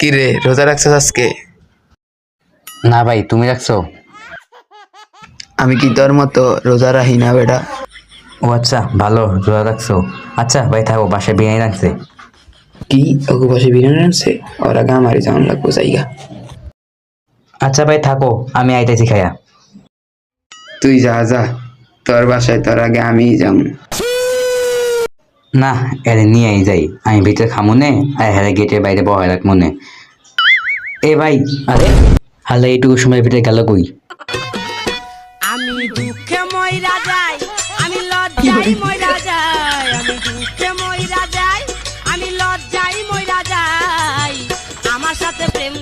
কি রে রোজা রাখছিস আজকে? না ভাই তুমি রাখছো? আমি কি তোর মতো রোজা রাখি না বেটা? ও আচ্ছা ভালো রোজা রাখছো। আচ্ছা ভাই থাকো বাসায় বিরিয়ানি রাখছে কি? ওকে বসে বিরিয়ানি রাখছে ওর আগে আমারই যেমন লাগবো জায়গা। আচ্ছা ভাই থাকো আমি আইতেছি খাইয়া তুই যা যা। তোর বাসায় তোর আগে আমিই যাম। না, এরে নিয়ে যাই। আমি ভিতরে খামু নে, আর হেরে গেটের বাইরে বহায় রাখব নে। এ ভাই, আরে হালে এইটুকু সময় ভিতরে গেল কই? আমি দুঃখে মইরা যাই, আমি মইরা যাই, আমি দুঃখে মইরা যাই, আমি মইরা যাই। আমার সাথে প্রেম